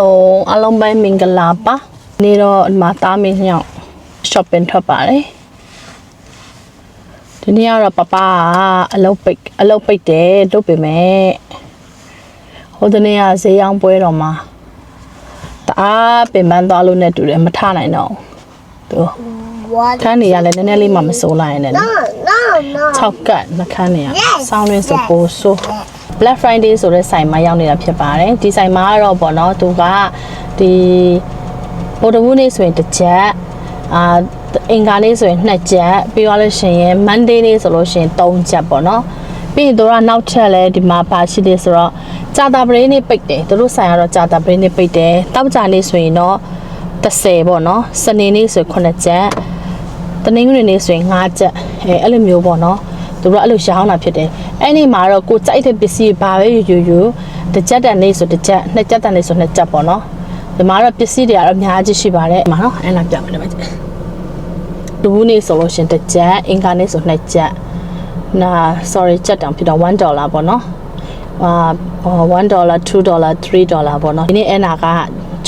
ဟိုအလုံးပိုင်းမင်္ဂလာပါနေတော့ဒီမှာတားမင်းညောင် shopping ထွက်ပါတယ်ဒီနေ့ကတော့ပပကအလုပ်ပိတ်အလုပ်ပိတ်တယ်လုပ်ပေမဲ့ဟိုတနေ့ကဈေးရောင်းပွဲတော်မှာတအားပင်ပန်းသွားလို့နဲ့တူတယ်မထနိုင်တော့ဘူးသူ What? ခန်းနေရလဲနည်းနည်းလေးမှမစိုးလိုက်နဲ့ No, no, no. 6ကတ်နှခမ်းနေရဆောင်းရင်းဆိုပိုဆို Black Friday ဆိုတဲ့ဆိုင်မှာရောက်နေတာဖြစ်ပါတယ်ဒီဆိုင်မှာကတော့ပေါ့နော်သူကဒီဗုဒ္ဓဘူးနေ့ဆိုရင်တစ်ချက်အာအင်္ဂါနေ့ဆိုရင်နှစ်ချက်ပြီးတော့လို့ရှိရင် Monday နေ့ဆိုလို့ရှိရင်3ချက်ပေါ့နော်ပြီးရင်တို့ကနောက်ထပ်လဲဒီမှာပါရှိသေးဆိုတော့ကြာတာပရင်းနေ့ပိတ်တယ်သူတို့ဆိုင်ကတော့ကြာတာပရင်းနေ့ပိတ်တယ်တောက်ကြနေ့ဆိုရင်တော့30ပေါ့နော်စနေနေ့ဆိုရင်9ချက်တနင်္ဂနွေနေ့ဆိုရင်5ချက်အဲအဲ့လိုမျိုးပေါ့နော် သူတို့အဲ့လိုရှောင်းတာဖြစ်တယ်အဲ့ဒီမှာတော့ကိုကြိုက်တဲ့ပစ္စည်းဘာပဲယူယူယူတစ်ချက်တန်နေ့ဆိုတစ်ချက်နှစ်ချက်တန်နေ့ဆိုနှစ်ချက်ပေါ့နော်ဒီမှာတော့ပစ္စည်းတွေကတော့အများကြီးရှိပါတယ်ဒီမှာနော်အဲ့လာပြမယ်ဒီမှာကြည့်လူဘူးနေ့ဆိုလို့ရှရင်တစ်ချက်အင်္ဂါနေ့ဆိုနှစ်ချက်နာ sorry ချက်တောင်ဖြစ်တော့1ဒေါ်လာပေါ့နော်အာ1ဒေါ်လာ2ဒေါ်လာ3ဒေါ်လာပေါ့နော်ဒီနေ့အဲ့နာက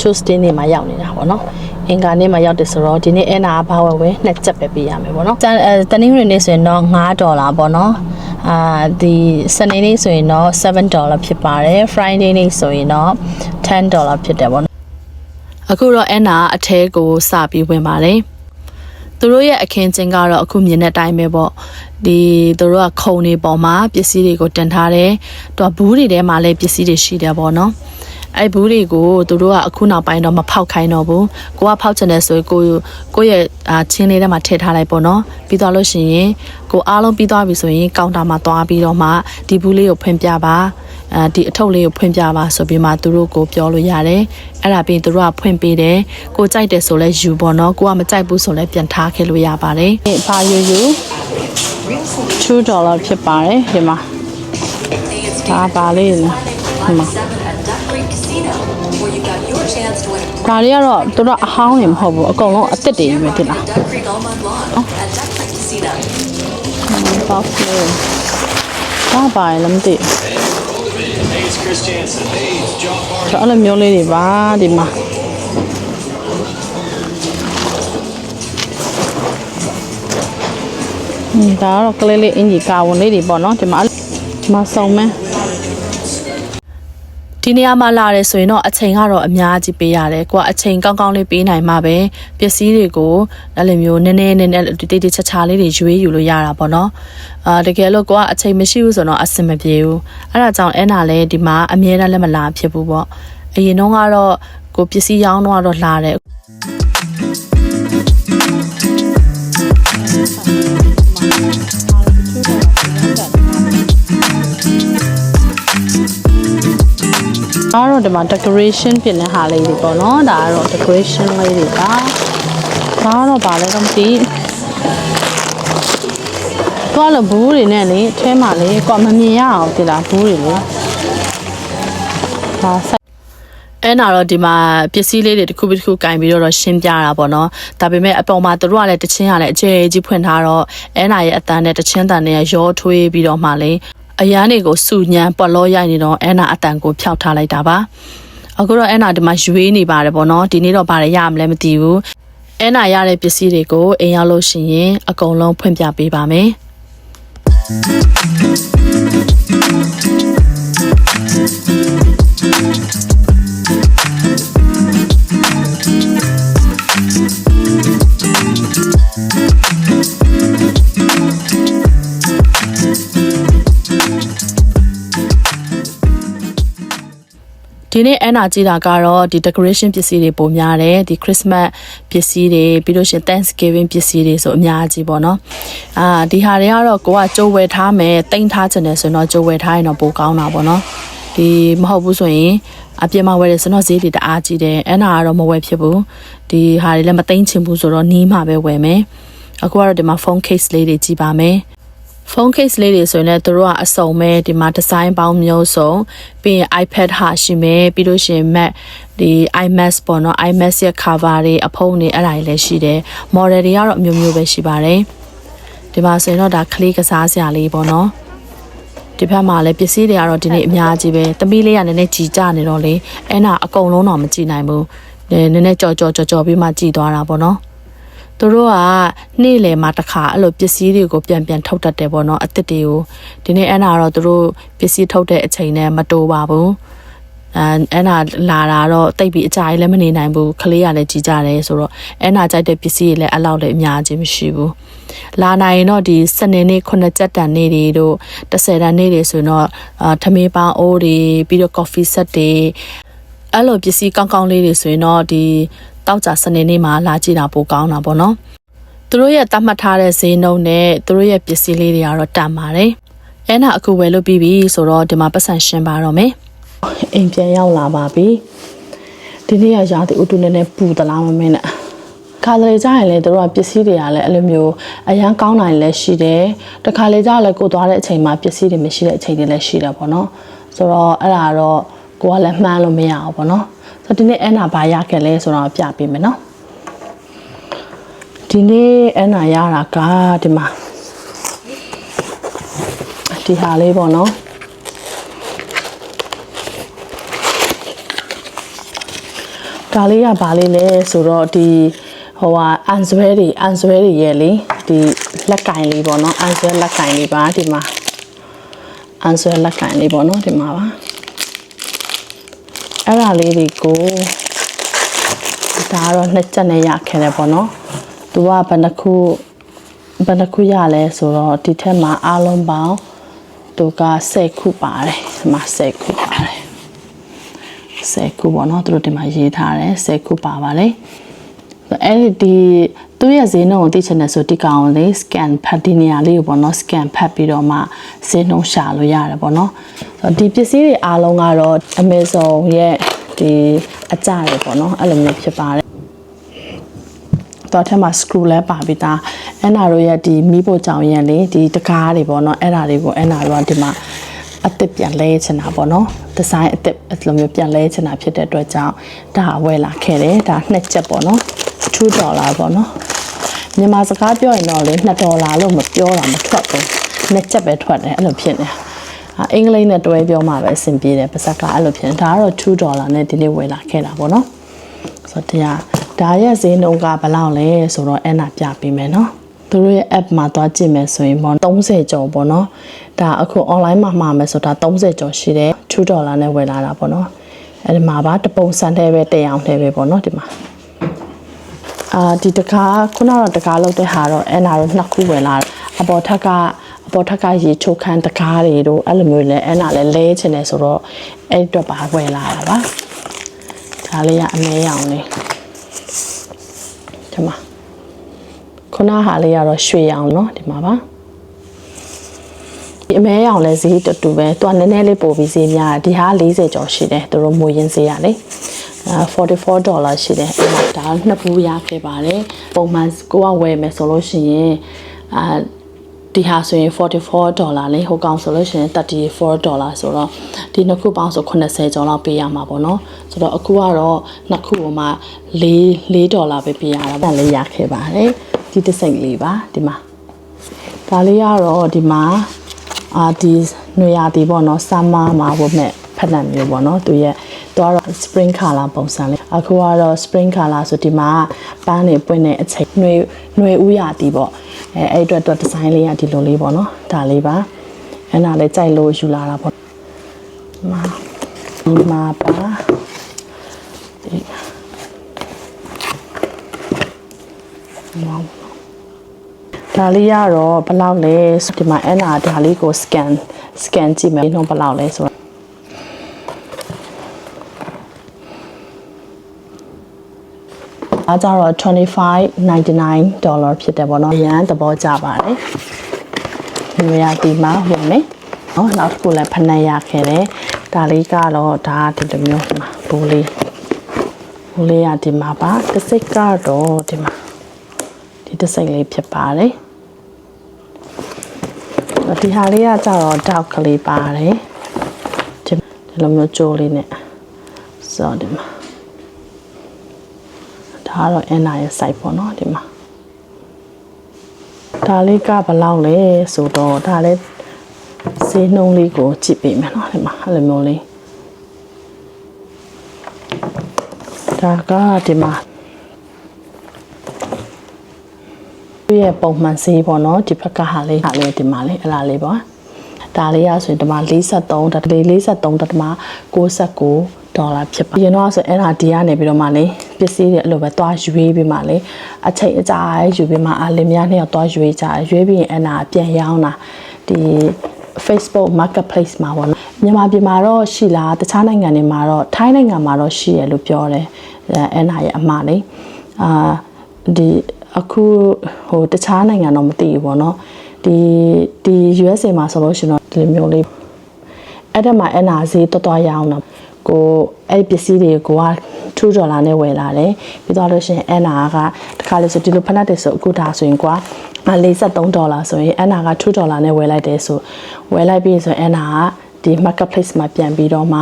Tuesday နေ့မှာရောက်နေတာပေါ့နော်အင်္ဂါနေ့မှာရောက်တယ်ဆိုတော့ဒီနေ့အဲ့နာကဘာဝယ်ဝယ်နှစ်ချက်ပဲပေးရမယ်ပေါ့နော်တန်အဲတနင်္ဂနွေနေ့ဆိုရင်တော့9ဒေါ်လာပေါ့နော်အာဒီစနေနေ့ဆိုရင်တော့7ဒေါ်လာဖြစ်ပါတယ် Friday နေ့ဆိုရင်တော့10ဒေါ်လာဖြစ်တယ်ပေါ့နော်အခုတော့အဲ့နာအထဲကိုစပြီးဝင်ပါတယ်သူတို့ရဲ့အခင်းချင်းကတော့အခုမြင်တဲ့အတိုင်းပဲပေါ့ဒီသူတို့ကခုံနေပေါ်မှာပစ္စည်းတွေကိုတင်ထားတယ်သူကဘူးတွေထဲမှာလည်းပစ္စည်းတွေရှိတယ်ပေါ့နော် အဲ့ဘူးတွေကိုသူတို့ကအခုနောက်ပိုင်းတော့မဖောက်ခိုင်းတော့ဘူးကိုကဖောက်ချင်တယ်ဆိုရင်ကိုကိုရဲ့အာချင်းလေးထဲမှာထည့်ထားလိုက်ပေါ့နော်ပြီးသွားလို့ရှိရင်ကိုအားလုံးပြီးသွားပြီဆိုရင်ကောင်တာမှာသွားပြီးတော့မှဒီဘူးလေးကိုဖွင့်ပြပါအဲဒီအထုပ်လေးကိုဖွင့်ပြပါဆိုပြီးမှသူတို့ကိုပြောလို့ရတယ်အဲ့ဒါပြီးသူတို့ကဖွင့်ပေးတယ်ကိုကြိုက်တယ်ဆိုလဲယူပေါ့နော်ကိုကမကြိုက်ဘူးဆိုလဲပြန်ထားခဲ့လို့ရပါတယ်ဘာယူယူ2ဒေါ်လာဖြစ်ပါတယ်ဒီမှာဒါပါလေးလေဒီမှာ ဒါတွေကတော့သူတို့အဟောင်းနေမဟုတ်ဘူးအကုန်လုံးအစ်စ်တွေပဲဖြစ်လား Duck Creek all month long at Duck Creek Casino. ဘောက်လေးဒါပါရလည်းမသိဘူး Hayes Christiansen, Hayes, John Barney. ဆိုအဲ့လိုမျိုးလေးတွေပါဒီမှာဟင်းဒါကတော့ကလေးလေးအင်ကြီးကာဝန်လေးတွေပေါ့နော်ဒီမှာဒီမှာစုံမဲ ဒီနေရာမှာလာတယ်ဆိုရင်တော့အချိန်ကတော့အများကြီးပေးရတယ်ကိုကအချိန်ကောင်းကောင်းလေးပေးနိုင်မှပဲပစ္စည်းတွေကိုအဲ့လိုမျိုးနည်းနည်းနည်းနည်းတိတိချာချာလေးတွေရွေးယူလို့ရတာပေါ့နော်အာတကယ်လို့ကိုကအချိန်မရှိဘူးဆိုတော့အဆင်မပြေဘူးအဲ့ဒါကြောင့်အဲ့နာလဲဒီမှာအမြဲတမ်းလည်းမလာဖြစ်ဘူးပေါ့အရင်တော့ကတော့ကိုပစ္စည်းရောင်းတော့တော့လာတယ် ဒါကတော့ဒီမှာ decoration ပြင်တဲ့ဟာလေးတွေပေါ့နော်ဒါကတော့ decoration လေးတွေပါဒါကတော့ဗာလဲတော့မသိသွားလို့ဘူးတွေနဲ့လေအထဲမှာလေကွာမမြင်ရအောင်ဒီလားဘူးတွေလေဒါဆက်အဲ့နာတော့ဒီမှာပစ္စည်းလေးတွေတစ်ခုပြီးတစ်ခုကင်ပြီးတော့ရှင်းပြတာပေါ့နော်ဒါပေမဲ့အပေါ်မှာသူတို့ကလည်းတချင်းကလည်းအကျယ်ကြီးဖွင့်ထားတော့အဲ့နာရဲ့အတန်းနဲ့တချင်းတန်နဲ့ရောထွေးပြီးတော့မှလေ အရန်တွေကိုစုညံပလောရိုက်နေတော့အဲ့နာအတန်ကိုဖျောက်ထားလိုက်တာပါအခုတော့အဲ့နာဒီမှာရွေးနေပါတယ်ပေါ့နော်ဒီနေ့တော့ဗာရရမလဲမသိဘူးအဲ့နာရတဲ့ပစ္စည်းတွေကိုအိမ်ရောက်လို့ရှိရင်အကုန်လုံးဖွင့်ပြပေးပါမယ် ဒီနေ့အန်နာကြည့်တာကတော့ဒီ decoration ပစ္စည်းတွေပုံများတယ်ဒီ Christmas ပစ္စည်းတွေပြီးလို့ရှရင် Thanksgiving ပစ္စည်းတွေဆိုအများကြီးပေါ့နော်အာဒီဟာတွေကတော့ကိုကကြိုးဝယ်ထားမယ်တိမ့်ထားချင်တယ်ဆိုတော့ကြိုးဝယ်ထားရင်တော့ပိုကောင်းတာပေါ့နော်ဒီမဟုတ်ဘူးဆိုရင်အပြင်မှာဝယ်တယ်ဆိုတော့ဈေးတွေတအားကြီးတယ်အန်နာကတော့မဝယ်ဖြစ်ဘူးဒီဟာတွေလည်းမသိမ့်ချင်ဘူးဆိုတော့နီးမှပဲဝယ်မယ်အခုကတော့ဒီမှာ phone case လေးတွေကြည့်ပါမယ် ဖုန်း case လေးတွေဆိုရင်လည်းသူတို့ကအစုံပဲဒီမှာ design ပေါင်းမျိုးစုံပြီးရင် iPad ဟာရှိမယ်ပြီးလို့ရှိရင် Mac ဒီ iMac ပေါ့နော် iMac ရဲ့ cover တွေအဖုံးတွေအဲ့ဒါတွေလည်းရှိတယ် model တွေကတော့အမျိုးမျိုးပဲရှိပါတယ်ဒီမှာဆိုရင်တော့ဒါကလေးကစားစရာလေးပေါ့နော်ဒီဒီဘက်မှာလည်းပစ္စည်းတွေကတော့ဒီနေ့အများကြီးပဲသမီးလေးကနည်းနည်းကြီးကြနေတော့လေအဲ့နာအကုန်လုံးတော့မကြည့်နိုင်ဘူးနည်းနည်းကြော်ကြော်ကြော်ကြော်ပြီးမှကြည်သွားတာပေါ့နော် သူတို့ကနေ့လယ်မှာတစ်ခါအဲ့လိုပစ္စည်းတွေကိုပြန်ပြန်ထုတ်တတ်တယ်ပေါ့နော်အစ်စ်တွေကိုဒီနေ့အဲ့နာတော့သူတို့ပစ္စည်းထုတ်တဲ့အချိန်နဲ့မတိုးပါဘူးအဲအဲ့နာလာတာတော့တိတ်ပြီးအကြိုက်လည်းမနေနိုင်ဘူးခလေးကလည်းကြီးကြတယ်ဆိုတော့အဲ့နာကြိုက်တဲ့ပစ္စည်းတွေလည်းအလောက်လည်းအများကြီးမရှိဘူးလာနိုင်ရင်တော့ဒီစနေနေ့9ချက်တန်နေ့တွေတို့10တန်နေ့တွေဆိုရင်တော့အာထမင်းပေါင်းအိုးတွေပြီးတော့ coffee set တွေအဲ့လိုပစ္စည်းကောင်းကောင်းလေးတွေဆိုရင်တော့ဒီ တောက်ကြစနေနေ့မှာလာကြည့်တာပိုကောင်းတာပေါ့နော်သူတို့ရဲ့တတ်မှတ်ထားတဲ့ဈေးနှုန်းနဲ့သူတို့ရဲ့ပစ္စည်းလေးတွေကတော့တန်ပါတယ်အဲ့နာအခုဝယ်လို့ပြီးပြီဆိုတော့ဒီမှာပတ်စံရှင်းပါတော့မယ်အိမ်ပြန်ရောက်လာပါပြီဒီနေ့ကရာသီဥတုနည်းနည်းပူသလားမမင်းနဲ့ခါလေကြရင်လေတို့ကပစ္စည်းတွေကလည်းအဲ့လိုမျိုးအရန်ကောင်းနိုင်လည်းရှိတယ်တခါလေကြလည်းကိုသွားတဲ့အချိန်မှာပစ္စည်းတွေမရှိတဲ့အချိန်တွေလည်းရှိတယ်ပေါ့နော်ဆိုတော့အဲ့ဒါတော့ကိုကလည်းမှန်းလို့မရဘူးပေါ့နော်ဆိုတော့ ဒီနေ့အဲ့နာဘာရခဲ့လဲဆိုတော့ပြပေးမယ်နော်ဒီနေ့အဲ့နာရတာကဒီမှာဒီဟာလေးပေါ့နော်ဒါလေးကဘာလေးလဲဆိုတော့ဒီဟိုဟာအန်ဆွဲတွေအန်ဆွဲတွေရဲ့လေဒီလက်ကင်လေးပေါ့နော်အန်ဆွဲလက်ကင်လေးပါဒီမှာအန်ဆွဲလက်ကင်လေးပေါ့နော်ဒီမှာပါ အဲ့ဒါလေးတွေကိုဒါကတော့နှစ်ချက်နဲ့ရခဲ့တယ်ပေါ့နော်သူကဘယ်နှခုဘယ်နှခုရလဲဆိုတော့ဒီထက်မှာအားလုံးပေါင်းသူက10ခုပါတယ်ဒီမှာ10ခုပါတယ်10ခုပေါ့နော်သူတို့ဒီမှာရေးထားတယ်10ခုပါပါလေအဲ့ဒီ သူ့ရဲ့ဈေးနှုန်းကိုသိချင်တယ်ဆိုဒီကောင်လေး scan ဖတ်ဒီနေရာလေးကိုပေါ့နော် scan ဖတ်ပြီးတော့မှဈေးနှုန်းရှာလို့ရတယ်ပေါ့နော်ဆိုတော့ဒီပစ္စည်းတွေအားလုံးကတော့ Amazon ရဲ့ဒီအကြတွေပေါ့နော်အဲ့လိုမျိုးဖြစ်ပါတယ်တော့ထဲမှာ screw လဲပါပြီးသားအန်နာတို့ရဲ့ဒီမီးဖို့ကြောင်ရံလေးဒီတကားတွေပေါ့နော်အဲ့ဒါတွေကိုအန်နာတို့ကဒီမှာအစ်စ်ပြန်လဲချင်တာပေါ့နော်ဒီဇိုင်းအစ်စ်အဲ့လိုမျိုးပြန်လဲချင်တာဖြစ်တဲ့အတွက်ကြောင့်ဒါဝယ်လာခဲ့တယ်ဒါနှစ်ချက်ပေါ့နော်2ဒေါ်လာပေါ့နော် မြန်မာစကားပြောရင်တော့လေ2ဒေါ်လာလို့မပြောတာမထွက်ဘူးနှစ်ချက်ပဲထွက်တယ်အဲ့လိုဖြစ်နေတာအာအင်္ဂလိပ်နဲ့တွဲပြောမှပဲအဆင်ပြေတယ်ပါဇက်ကအဲ့လိုဖြစ်နေဒါကတော့2ဒေါ်လာနဲ့ဒီနေ့ဝယ်လာခဲ့တာပေါ့နော်ဆိုတော့တရားဒါရဲ့ဈေးနှုန်းကဘယ်လောက်လဲဆိုတော့အဲ့နာပြပေးမယ်နော်သူတို့ရဲ့ app မှာသွားကြည့်မယ်ဆိုရင်ပေါ့30ကျော်ပေါ့နော်ဒါအခု online မှာမှာမယ်ဆိုတာ30ကျော်ရှိတယ်2ဒေါ်လာနဲ့ဝယ်လာတာပေါ့နော်အဲ့ဒီမှာပါတပုံစံတဲ့ပဲတက်အောင်တဲ့ပဲပေါ့နော်ဒီမှာ အာဒီတကားခုနကတော့တကားလောက်တဲ့ဟာတော့အဲ့နာတော့နှစ်ခုဝယ်လာအပေါ်ထက်ကအပေါ်ထက်ကရေချိုခန်းတကားတွေတို့အဲ့လိုမျိုးလဲအဲ့နာလဲလဲချင်တယ်ဆိုတော့အဲ့အတွက်ပါဝယ်လာတာပါဒါလေးကအမဲရောင်လေးဒီမှာခုနဟာလေးကတော့ရွှေရောင်เนาะဒီမှာပါဒီအမဲရောင်လဲဈေးတူတူပဲသူကနည်းနည်းလေးပို့ပြီးဈေးများဒီဟာ40ကျော်ရှိတယ်သူတို့မွေရင်းဈေးရလေအဲ 44ဒေါ်လာရှိတယ်အဲ့ဒါဒါနှစ်ဘူးရခဲ့ပါတယ်ပုံမှန်ကိုကဝယ်မယ်ဆိုလို့ရှိရင်အာဒီဟာဆိုရင်44ဒေါ်လာလေဟိုကောင်ဆိုလို့ရှိရင်34ဒေါ်လာဆိုတော့ဒီနှစ်ခုပေါင်းဆို80ကျော်လောက်ပေးရမှာပေါ့နော်ဆိုတော့အခုကတော့နှစ်ခုပေါ်မှာ4 4ဒေါ်လာပဲပေးရတာပေါ့လည်းရခဲ့ပါတယ်ဒီတစ်စိတ်လေးပါဒီမှာဒါလေးကတော့ဒီမှာအာဒီနွေရာသီပေါ့နော် summer မှာဝတ်မဲ့ဖက်လန်မျိုးပေါ့နော်သူရဲ့ သူကတော့ spring color ပုံစံလေးအခုကတော့ spring color ဆိုဒီမှာပန်းနေပွင့်တဲ့အချိန်နွေနွေဥရာသီပေါ့အဲအဲ့အတွက်တော့ဒီဇိုင်းလေးကဒီလိုလေးပေါ့နော်ဒါလေးပါအဲ့ဒါလေးကြိုက်လို့ယူလာတာပေါ့မာဒီမှာပါဒီမောင်ဒါလေးရတော့ဘယ်လောက်လဲဆိုဒီမှာအဲ့နာဒါလေးကို scan scan ကြည့်မယ်နှုန်းဘယ်လောက်လဲဆိုတော့ အားကြတော့25.99ဒေါ်လာဖြစ်တယ်ပေါ့နော်ရန်သဘောကျပါတယ်ဒီရဒီမှာဝင်မယ်နော်နောက်တစ်ခုလည်းဖနက်ရခဲ့တယ်ဒါလေးကတော့ဒါဒီလိုမျိုးဒီမှာဘူလေးဘူလေးရဒီမှာပါတစ်စိတ်ကတော့ဒီမှာဒီတစ်စိတ်လေးဖြစ်ပါတယ်ဒီဟာလေးကကြတော့တောက်ကလေးပါတယ်ဒီဒီလိုမျိုးကြိုးလေးနဲ့စောဒီမှာ ဒါကတော့အန်နာရဲ့ site ပေါ့နော်ဒီမှာဒါလေးကဘယ်လောက်လဲဆိုတော့ဒါလေးဈေးနှုန်းလေးကိုကြည့်ပေးမယ်နော်ဒီမှာအဲ့လိုမျိုးလေးဒါကဒီမှာဒီရဲ့ပုံမှန်ဈေးပေါ့နော်ဒီဘက်ကဟာလေးဟာလေးဒီမှာလေးအဲ့လားလေးပေါ့ဒါလေးရဆိုရင်ဒီမှာ43ဒါလေး43တတမ69ဒေါ်လာဖြစ်ပါရင်တော့ဆိုအဲ့ဒါဒီကနေပြီးတော့မှလေ ပစ္စည်းတွေအဲ့လိုပဲသွားရွေးပြီးမှလေအချိန်အကြာကြီးယူပြီးမှအလင်းများနဲ့တော့ရွေးကြရွေးပြီးရင်အဲ့ဒါပြန်ရောင်းတာဒီ Facebook Marketplace မှာပေါ့နော်မြန်မာပြည်မှာတော့ရှိလားတခြားနိုင်ငံတွေမှာတော့ထိုင်းနိုင်ငံမှာတော့ရှိရလို့ပြောတယ်အဲအဲ့ဒါရဲ့အမှားလေအာဒီအခုဟိုတခြားနိုင်ငံတော့မသိဘူးပေါ့နော်ဒီဒီ USA မှာဆိုလို့ရှိရင်တော့ဒီလိုမျိုးလေးအဲ့ဒါမှအဲ့နာဈေးတော်တော်ရအောင်တော့ ကိုအဲ့ပစ္စည်းတွေကိုက2ဒေါ်လာနဲ့ဝယ်လာတယ်ပြီးတော့လို့ရှိရင်အဲ့နာကတခါလေဆိုဒီလိုဖက်နက်တွေဆိုအခုဒါဆိုရင်ကွာ43ဒေါ်လာဆိုရင်အဲ့နာက2ဒေါ်လာနဲ့ဝယ်လိုက်တယ်ဆိုဝယ်လိုက်ပြီးဆိုရင်အဲ့နာကဒီ marketplace မှာပြန်ပြီးတော့မှ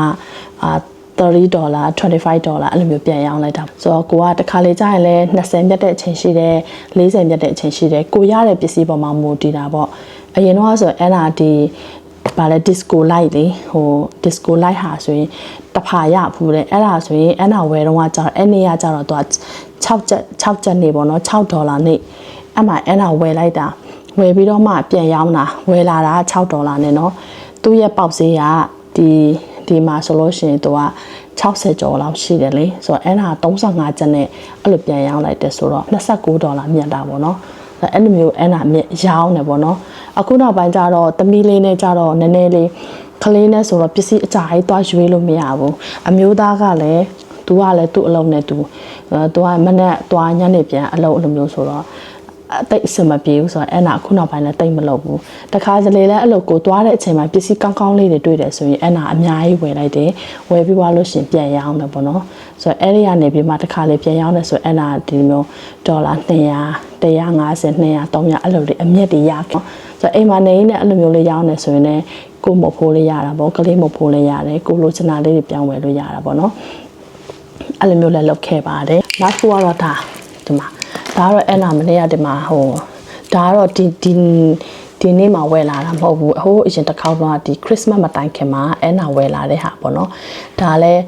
အာ30ဒေါ်လာ25ဒေါ်လာအဲ့လိုမျိုးပြန်ရောင်းလိုက်တာဆိုတော့ကိုကတခါလေကြာရင်လဲ20မြတ်တဲ့အချိန်ရှိတယ်40မြတ်တဲ့အချိန်ရှိတယ်ကိုရတဲ့ပစ္စည်းပေါ်မှာမူတည်တာပေါ့အရင်တော့ဆိုအဲ့ဒါဒီ ဗာလဲ disco light လေဟို disco light ဟာဆိုရင်တဖာရဖူးတယ်အဲ့ဒါဆိုရင်အဲ့နာဝယ်တော့ကကြာအဲ့နေ့ကကြာတော့သူက6ကျပ်6ကျပ်နေပေါ့နော်6ဒေါ်လာနေအဲ့မှာအဲ့နာဝယ်လိုက်တာဝယ်ပြီးတော့မှပြန်ရောင်းတာဝယ်လာတာ6ဒေါ်လာနဲ့နော်သူ့ရဲ့ပေါက်ဈေးကဒီဒီမှာဆိုလို့ရှိရင်သူက60ကျော်လောက်ရှိတယ်လေဆိုတော့အဲ့ဒါ35ကျပ်နဲ့အဲ့လိုပြန်ရောင်းလိုက်တယ်ဆိုတော့29ဒေါ်လာမြတ်တာပေါ့နော် အဲ့လိုမျိုးအဲ့နာမြတ်ရောင်းတယ်ပေါ့နော်အခုနောက်ပိုင်းကျတော့သမီးလေးနဲ့ကျတော့နည်းနည်းလေးကလေးနဲ့ဆိုတော့ပစ္စည်းအကြာကြီးသွားရွေးလို့မရဘူးအမျိုးသားကလည်းသူကလည်းသူ့အလုံးနဲ့သူသူကမနဲ့သွားညနေပြန်အလုံးအလိုမျိုးဆိုတော့ အတိတ်အစမပြေဘူးဆိုတော့အဲ့နာအခုနောက်ပိုင်းလည်းတိတ်မလုပ်ဘူးတခါစလေလည်းအဲ့လိုကိုသွားတဲ့အချိန်မှာပစ္စည်းကောင်းကောင်းလေးတွေတွေ့တယ်ဆိုရင်အဲ့နာအများကြီးဝယ်လိုက်တယ်ဝယ်ပြီးသွားလို့ရှရင်ပြန်ရောင်းတယ်ပေါ့နော်ဆိုတော့အဲ့ဒီကနေပြီးမှတခါလေးပြန်ရောင်းတယ်ဆိုရင်အဲ့နာဒီမျိုးဒေါ်လာ200 150 200 300အဲ့လိုတွေအမြင့်တွေရတော့ဆိုတော့အိမ်မှာနေနေအဲ့လိုမျိုးလေးရောင်းနေဆိုရင်လည်းကိုမဖို့လေးရတာပေါ့ကလေးမဖို့လေးရတယ်ကိုလိုချင်တာလေးတွေပြောင်းဝယ်လို့ရတာပေါ့နော်အဲ့လိုမျိုးလည်းလုပ်ခဲ့ပါတယ်နောက်တစ်ခုကတော့ဒါဒီမှာ ဒါကတော့အဲ့နာမနေ့ကဒီမှာဟိုဒါကတော့ဒီဒီဒီနေ့မှာဝယ်လာတာမဟုတ်ဘူးဟိုအရင်တစ်ခေါက်တော့ဒီခရစ်စမတ်မတိုင်ခင်မှာအဲ့နာဝယ်လာတဲ့ဟာပေါ့နော်ဒါလည်း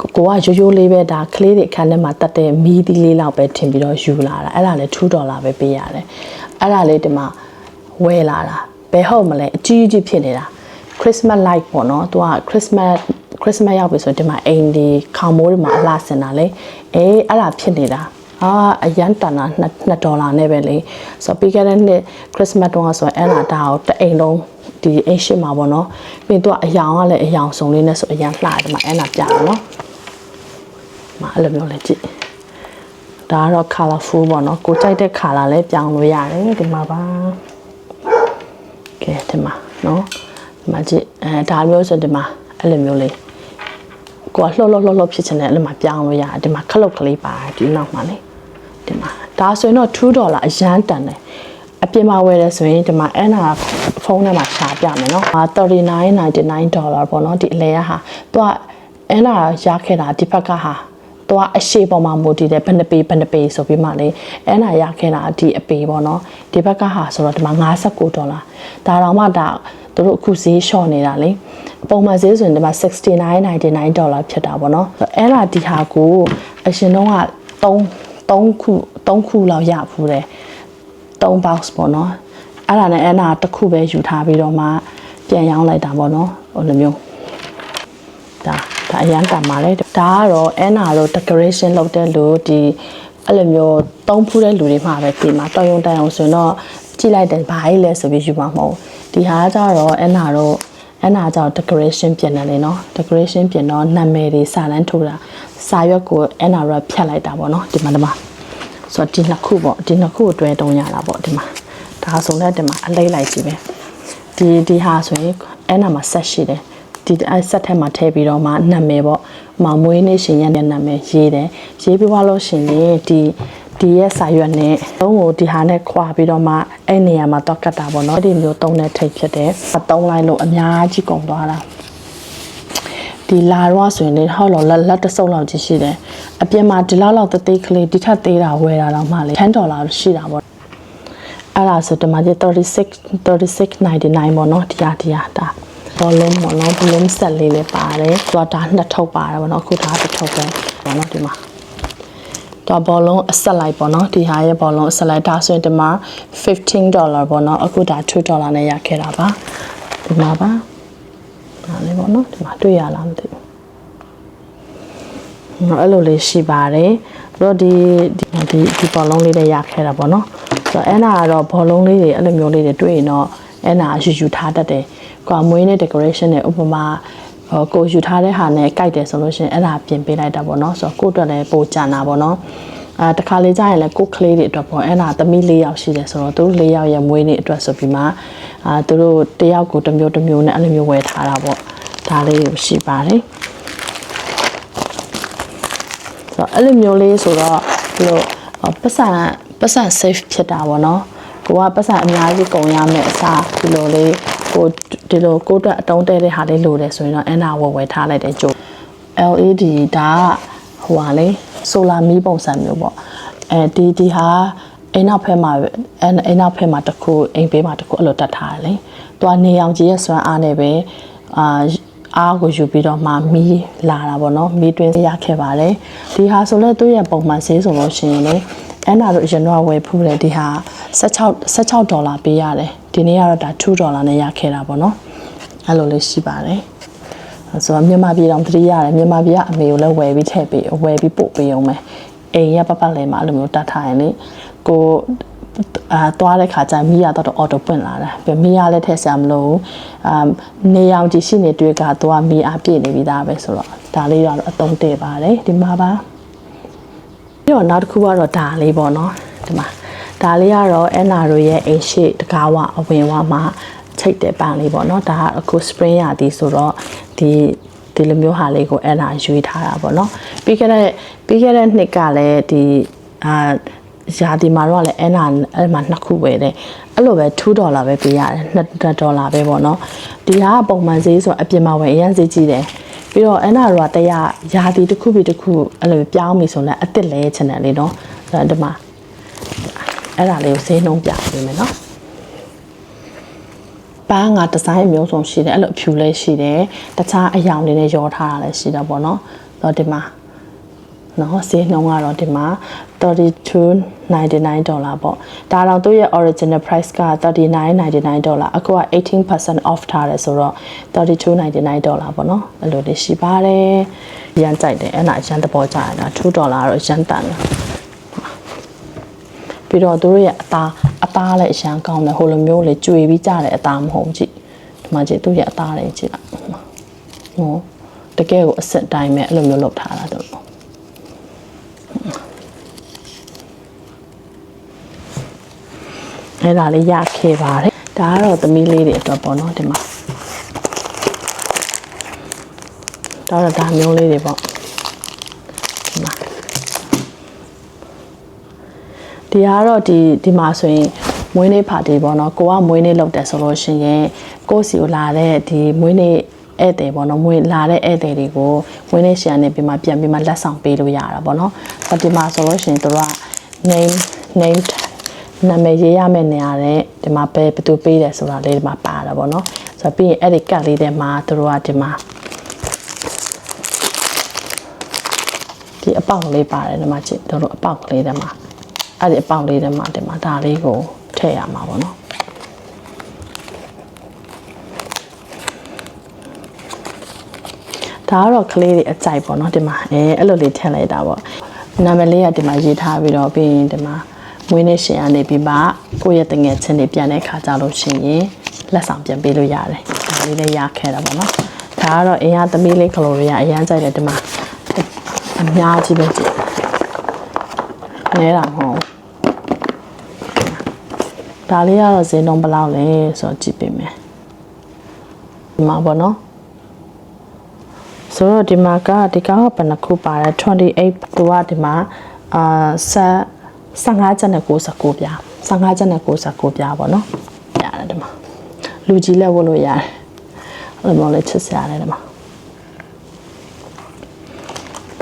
ကိုကရိုးရိုးလေးပဲဒါကလေးတွေအခန်းထဲမှာတက်တဲ့မီးသီးလေးလောက်ပဲထင်ပြီးတော့ယူလာတာအဲ့ဒါလည်း2ဒေါ်လာပဲပေးရတယ်အဲ့ဒါလေးဒီမှာဝယ်လာတာဘယ်ဟုတ်မလဲအကြီးကြီးဖြစ်နေတာ Christmas light ပေါ့နော်သူက Christmas Christmas ရောက်ပြီဆိုဒီမှာအိမ်ဒီခေါင်မိုးတွေမှာအလားစင်တာလေအေးအဲ့ဒါဖြစ်နေတာ အာအရန်တန်တာ2ဒေါ်လာနဲ့ပဲလေဆိုတော့ပြီးခဲ့တဲ့နှစ် Christmas တုန်းကဆိုရင်အဲ့ဒါဒါကိုတအိမ်လုံးဒီအိမ်ရှိမှာပေါ့နော်ပြီးတော့အယောင်ကလည်းအယောင်စုံလေးနဲ့ဆိုအရန်လှတယ်မှာအဲ့ဒါပြတယ်နော်မအဲ့လိုမျိုးလေကြည့်ဒါကတော့ colorful ပေါ့နော်ကိုကြိုက်တဲ့ color လည်းပြောင်းလို့ရတယ်ဒီမှာပါကဲဒီမှာနော်ဒီမှာကြည့်အဲဒါမျိုးဆိုဒီမှာအဲ့လိုမျိုးလေးကိုကလှုပ်လှုပ်လှုပ်လှုပ်ဖြစ်ချင်တယ်အဲ့လိုမှပြောင်းလို့ရတယ်ဒီမှာခလုတ်ကလေးပါဒီနောက်မှာလေ ဒီမှာဒါဆိုရင်တော့2ဒေါ်လာအရန်တန်တယ်အပြင်မှာဝယ်တယ်ဆိုရင်ဒီမှာအဲ့နာဖုန်းထဲမှာရှာပြမယ်နော်39.99ဒေါ်လာပေါ့နော်ဒီအလဲရဟာသူကအဲ့နာရခဲ့တာဒီဘက်ကဟာတော့အရှိပေါ်မှာမူတည်တယ်ဘယ်နှပေဘယ်နှပေဆိုပြီးမှလေအဲ့နာရခဲ့တာဒီအပေပေါ့နော်ဒီဘက်ကဟာဆိုတော့ဒီမှာ59ဒေါ်လာဒါတော့မှဒါသူတို့အခုဈေးလျှော့နေတာလေပုံမှန်ဈေးဆိုရင်ဒီမှာ69.99ဒေါ်လာဖြစ်တာပေါ့နော်အဲ့ဒါဒီဟာကိုအရှင်တော့က3 3ခု3ခုလောက်ရဖူးတယ်3 box ပေါ့နော်အဲ့ဒါနဲ့အဲ့နာတစ်ခုပဲယူထားပြီးတော့မှပြန်ရောင်းလိုက်တာပေါ့နော်ဟိုလိုမျိုးဒါဒါအရန်တန်ပါလေဒါကတော့အန်နာတို့ decoration လုပ်တဲ့လူဒီအဲ့လိုမျိုးသုံးဖူးတဲ့လူတွေမှာပဲဒီမှာတော်ရုံတန်အောင်ဆိုရင်တော့ကြည့်လိုက်တယ်ဘာကြီးလဲဆိုပြီးယူမှာမဟုတ်ဒီဟာကကြတော့အန်နာတို့ အန်နာကြောင့် decoration ပြင်တယ်လေနော် decoration ပြင်တော့နာမည်တွေစာတန်းထိုးတာစာရွက်ကိုအန်နာတို့ဖြတ်လိုက်တာပေါ့နော်ဒီမှာဒီမှာဆိုတော့ဒီနှစ်ခုပေါ့ဒီနှစ်ခုကိုတွဲတုံးရတာပေါ့ဒီမှာဒါဆိုလည်းဒီမှာအလိမ့်လိုက်ကြည့်ပဲဒီဒီဟာဆိုရင်အန်နာမှာဆက်ရှိတယ်ဒီအဆက်ထက်မှာထည့်ပြီးတော့မှနာမည်ပေါ့။မောင်မွေးနေ့ရှင်ရဲ့နာမည်ရေးတယ်။ရေးပြီးသွားလို့ရှင်လေဒီ ဒီရဲ့စာရွက်နဲ့သုံးကိုဒီဟာနဲ့ခွာပြီးတော့မှအဲ့နေရာမှာတော့ကတ်တာပေါ့နော်။ဒီမျိုးသုံးတဲ့ထိတ်ဖြစ်တယ်။အသုံးလိုက်လို့အများကြီးကုန်သွားတာ။ဒီလာတော့ဆိုရင်လေဟောလို့လက်လက်တစ်စုံလောက်ကြီးရှိတယ်။အပြင်မှာဒီလောက်လောက်သေးသေးကလေးဒီထက်သေးတာဝယ်တာတော့မှလေ10ဒေါ်လာရှိတာပေါ့။အဲ့ဒါဆိုဒီမှာဒီ36 36.99ပေါ့နော်ဒီဟာဒီဟာဒါဘောလုံးပေါ့နော်ဘလုံးဆက်လေးလည်းပါတယ်သူကဒါနှစ်ထုပ်ပါတယ်ပေါ့နော်အခုဒါတစ်ထုပ်ပဲပေါ့နော်ဒီမှာ တော့ဘောလုံးအဆက်လိုက်ပေါ့နော်ဒီဟာရဲ့ဘောလုံးအဆက်လိုက်ဒါဆိုရင်ဒီမှာ15 dollar ပေါ့နော်အခုဒါ2 dollar နဲ့ရခဲ့တာပါဒီမှာပါဒါလေးပေါ့နော်ဒီမှာတွေ့ရလားမသိဘူးနော်အဲ့လိုလေးရှိပါတယ်ပြီးတော့ဒီဒီဒီဒီဘောလုံးလေးလည်းရခဲ့တာပေါ့နော်ဆိုတော့အဲ့နာကတော့ဘောလုံးလေးတွေအဲ့လိုမျိုးလေးတွေတွေ့ရင်တော့အဲ့နာယူယူထားတတ်တယ်ကွာမွေးနေ့ decoration နဲ့ဥပမာ ဟိုကိုယူထားတဲ့ဟာနဲ့ကြိုက်တယ်ဆိုလို့ရှိရင်အဲ့ဒါပြင်ပေးလိုက်တာပေါ့နော်ဆိုတော့ကိုယ့်အတွက်လည်းပိုကြံတာပေါ့နော်အာတခါလေကြာရင်လည်းကိုယ့်ကလေးတွေအတွက်ပေါ့အဲ့ဒါသမီး၄ယောက်ရှိတယ်ဆိုတော့သူတို့၄ယောက်ရဲ့မွေးနေ့အတွက်ဆိုပြီးမှအာသူတို့တယောက်ကိုတစ်မျိုးတစ်မျိုးနဲ့အဲ့လိုမျိုးဝယ်ထားတာပေါ့ဒါလေးကိုရှိပါတယ်ဆိုတော့အဲ့လိုမျိုးလေးဆိုတော့ဒီလိုပတ်စံပတ်စံ safe ဖြစ်တာပေါ့နော်ကိုကပတ်စံအများကြီးကုန်ရမယ်အစားဒီလိုလေးကို ဒီလိုကိုအတွက်အတုံးတဲတဲ့ဟာလေးလိုတယ်ဆိုရင်တော့အဲ့ဒါဝယ်ဝယ်ထားလိုက်တယ်ကြို LED ဒါကဟိုဟာလေဆိုလာမီးပုံစံမျိုးပေါ့အဲဒီဒီဟာအိမ်နောက်ဖက်မှာအဲအိမ်နောက်ဖက်မှာတစ်ခုအိမ်ဘေးမှာတစ်ခုအဲ့လိုတက်ထားတယ်လေ။သူကနေအောင်ကြီးရဲ့စွမ်းအားနဲ့ပဲအာအားကိုယူပြီးတော့မှမီးလာတာပေါ့နော်မီးတွင်းရခဲ့ပါတယ်ဒီဟာဆိုလဲသူ့ရဲ့ပုံမှန်ဈေးဆိုလို့ရှိရင်လေအဲ့နာတို့အရင်တော့ဝယ်ဖူးတယ်ဒီဟာ16 16ဒေါ်လာပေးရတယ် ဒီနေ့ကတော့ဒါ2ဒေါ်လာနဲ့ရခဲ့တာပေါ့နော်အဲ့လိုလေးရှိပါတယ်ဆိုတော့မြန်မာပြည်တော်တတိရတယ်မြန်မာပြည်ကအမေကိုလည်းဝယ်ပြီးထည့်ပေးဝယ်ပြီးပို့ပေးအောင်မယ်အိမ်ရပတ်ပတ်လဲမှာအဲ့လိုမျိုးတတ်ထားရင်လေကိုအာသွားတဲ့ခါကျမိရတော့အော်တိုပွင့်လာတာပြီးမိရလည်းထည့်ဆရာမလို့အာနေအောင်ကြည့်ရှိနေတွေ့ကသွားမိအားပြည့်နေပြီးသားပဲဆိုတော့ဒါလေးတော့အသုံးတည့်ပါတယ်ဒီမှာပါပြီးတော့နောက်တစ်ခုကတော့ဒါလေးပေါ့နော်ဒီမှာ ဒါလေးကတော့အန်နာရိုရဲ့အိမ်ရှိတကားဝအဝင်ဝမှာချိတ်တဲ့ပန်းလေးပေါ့နော်ဒါကအခု spring ရသည်ဆိုတော့ဒီဒီလိုမျိုးဟာလေးကိုအဲ့ဒါရွေးထားတာပေါ့နော်ပြီးခဲ့တဲ့ပြီးခဲ့တဲ့နှစ်ကလည်းဒီအာရာဒီမှာတော့လည်းအဲ့နာအဲ့မှာနှစ်ခုပဲတယ်အဲ့လိုပဲ2ဒေါ်လာပဲပေးရတယ်2ဒေါ်လာပဲပေါ့နော်ဒီဟာကပုံမှန်ဈေးဆိုအပြင်မှာဝယ်အရင်ဈေးကြီးတယ်ပြီးတော့အဲ့နာတော့တရားရာဒီတစ်ခုပြီးတစ်ခုအဲ့လိုပြောင်းပြီဆိုလည်းအစ်စ်လဲချင်တယ်လေနော်အဲ့ဒီမှာ အဲ့ဒါလေးကိုဈေးနှုန်းပြပေးမယ်နော်ပန်းကဒီဇိုင်းမျိုးစုံရှိတယ်အဲ့လိုအဖြူလေးရှိတယ်တခြားအယောင်တွေနဲ့ရောထားတာလည်းရှိတာပေါ့နော်တော့ဒီမှာနော်ဈေးနှုန်းကတော့ဒီမှာ32.99ဒေါ်လာပေါ့ဒါတော့သူ့ရဲ့ original price က39.99ဒေါ်လာအခုက18% off ထားတယ်ဆိုတော့32.99ဒေါ်လာပေါ့နော်အဲ့လိုလေးရှိပါတယ်ရန်ကြိုက်တယ်အဲ့ဒါရန်တဘောကြရတာ2ဒေါ်လာတော့ရန်တန်တယ် ပြီးတော့သူတို့ရဲ့အသားအသားလည်းအရန်ကောင်းတယ်ဟိုလိုမျိုးလေကြွေပြီးကြတယ်အသားမဟုတ်ကြည့်ဒီမှာကြည့်သူ့ရဲ့အသားလေးကြည့်လိုက်ဟောတကယ်ကိုအစ်စ်တိုင်းပဲအဲ့လိုမျိုးလုပ်ထားတာတို့အဲ့ဒါလေးရခဲ့ပါတယ်ဒါကတော့သမီးလေးတွေအတွက်ပေါ့နော်ဒီမှာဒါတော့ဒါမျိုးလေးတွေပေါ့ဒီမှာ ဒီကတော့ဒီဒီမှာဆိုရင်မွေးနေ့ပါတီပေါ့နော်ကိုကမွေးနေ့လုပ်တယ်ဆိုလို့ရှိရင်ကိုစီကိုလာတဲ့ဒီမွေးနေ့ဧည့်သည်ပေါ့နော်မွေးလာတဲ့ဧည့်သည်တွေကိုမွေးနေ့ရှန်နေပြီးမှပြန်ပြီးမှလက်ဆောင်ပေးလို့ရတာပေါ့နော်ဒီမှာဆိုလို့ရှိရင်တို့က name name နာမည်ရေးရမယ့်နေရာနဲ့ဒီမှာပဲဘယ်သူပေးတယ်ဆိုတာလေးဒီမှာပါတာပေါ့နော်ဆိုတော့ပြီးရင်အဲ့ဒီကတ်လေးထဲမှာသူတို့ကဒီမှာဒီအပေါက်လေးပါတယ်ဒီမှာချစ်တို့တို့အပေါက်လေးထဲမှာ အဲ့ဒီအပေါက်လေးထဲမှာဒီမှာဒါလေးကိုထည့်ရမှာပေါ့နော်ဒါကတော့ကလေးတွေအကြိုက်ပေါ့နော်ဒီမှာအဲအဲ့လိုလေးထည့်လိုက်တာပေါ့နာမည်လေးကဒီမှာရေးထားပြီးတော့ပြီးရင်ဒီမှာမွေးနေ့ရှင်ကနေပြီးမှကိုယ့်ရဲ့တငယ်ချင်းတွေပြန်တဲ့ခါကြလို့ရှိရင်လက်ဆောင်ပြန်ပေးလို့ရတယ်ဒါလေးလည်းရခဲ့တာပေါ့နော်ဒါကတော့အင်အားသမီးလေးကလိုတွေကအရန်ကြိုက်တယ်ဒီမှာအများကြီးပဲကြည့် နဲတာမဟုတ်ဒါလေးကတော့ဈေးနှုန်းဘယ်လောက်လဲဆိုတော့ကြည့်ပေးမယ်ဒီမှာပေါ့နော်ဆိုတော့ဒီမှာကဒီကောင်ကဘယ်နှခုပါတယ်28သူကဒီမှာအာဆက်15ချက်နဲ့69ပြား15ချက်နဲ့69ပြားပေါ့နော်ရတယ်ဒီမှာလူကြီးလက်ဝတ်လို့ရတယ်အဲ့လိုမျိုးလေးချစ်စရာတယ်ဒီမှာ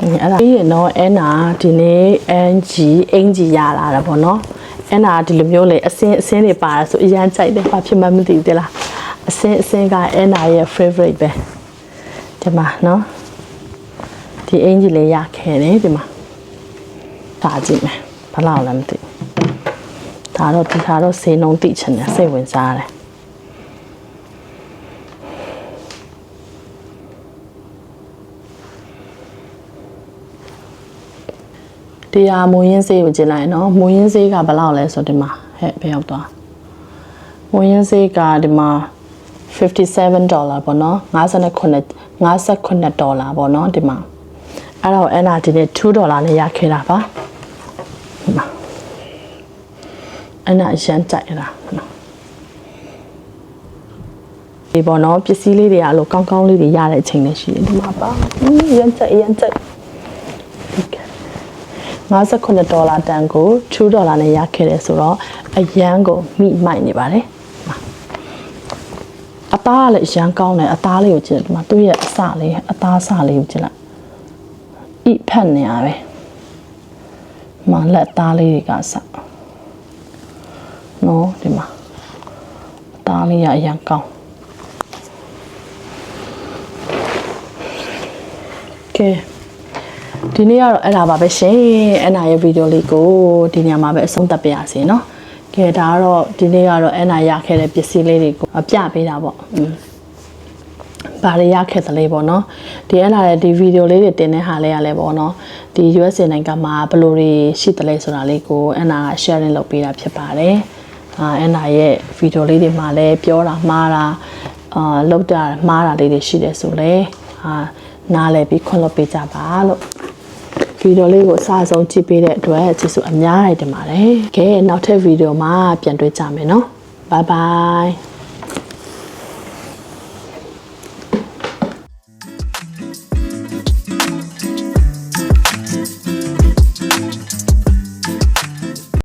အဲ့ဒါပြီးရင်တော့အဲနာဒီနေ့ NG အင်ဂျီရလာတာပေါ့နော်အဲ့နာဒီလိုမျိုးလေအစင်းအစင်းတွေပါတာဆိုအရန်ကြိုက်တယ်ဘာဖြစ်မှမသိဘူးတလားအစင်းအစင်းကအဲ့နာရဲ့ favorite ပဲဒီမှာနော်ဒီအင်ဂျီလေးရခဲ့တယ်ဒီမှာဒါကြည့်မယ်ဘယ်လောက်လဲမသိဘူးဒါတော့ဒီဟာတော့စေနှုံးတိချင်တယ်စိတ်ဝင်စားတယ် ဒီဟာမူရင်းစေးကိုကြည့်လိုက်နော်မူရင်းစေးကဘယ်လောက်လဲဆိုဒီမှာဟဲ့ဘယ်ရောက်သွားမူရင်းစေးကဒီမှာ57ဒေါ်လာပေါ့နော်59 59ဒေါ်လာပေါ့နော်ဒီမှာအဲ့တော့အဲ့နာဒီနေ့2ဒေါ်လာနဲ့ရခဲ့တာပါဒီမှာအဲ့နာအရန်ကြိုက်တာနော်ဒီပေါ့နော်ပစ္စည်းလေးတွေကအဲ့လိုကောင်းကောင်းလေးတွေရတဲ့အချိန်လေးရှိတယ်ဒီမှာပါအင်းရန်ကြိုက်ရန်ကြိုက်ဒီက 59ဒေါ်လာတန်ကို2ဒေါ်လာနဲ့ရခဲ့တယ်ဆိုတော့အရန်ကိုမိမိုက်နေပါတယ်အသားကလည်းအရန်ကောင်းတယ်အသားလေးကိုကြည့်ဒီမှာသူ့ရဲ့အစလေးအသားအစလေးကိုကြည့်လိုက်ဣဖက်နေရပဲမလက်သားလေးတွေကစနော်ဒီမှာအသားလေးကအရန်ကောင်းကဲ ဒီနေ့ကတော့အဲ့ဒါပါပဲရှင်အဲ့နာရဲ့ဗီဒီယိုလေးကိုဒီညမှာပဲအဆုံးသတ်ပြရစီเนาะကဲဒါကတော့ဒီနေ့ကတော့အဲ့နာရခဲ့တဲ့ပစ္စည်းလေးတွေကိုပြပေးတာပေါ့อืมဘာတွေရခဲ့သလဲပေါ့နော်ဒီအဲ့နာရဲ့ဒီဗီဒီယိုလေးတွေတင်တဲ့ဟာလေးရလဲပေါ့နော်ဒီ USA နိုင်ငံမှာဘယ်လိုတွေရှိသလဲဆိုတာလေးကိုအဲ့နာက sharing လုပ်ပေးတာဖြစ်ပါတယ်အာအဲ့နာရဲ့ဗီဒီယိုလေးတွေမှာလည်းပြောတာမှားတာအာလောက်တာမှားတာလေးတွေရှိတယ်ဆိုလဲအာနားလည်ပြီးခွင့်လွှတ်ပေးကြပါလို့ ဗီဒီယိုလေးကိုအစအဆုံးကြည့်ပေးတဲ့အတွက်ကျေးဇူးအများကြီးတင်ပါတယ်။ကဲနောက်ထပ်ဗီဒီယိုမှာပြန်တွေ့ကြမယ်နော်။ Bye bye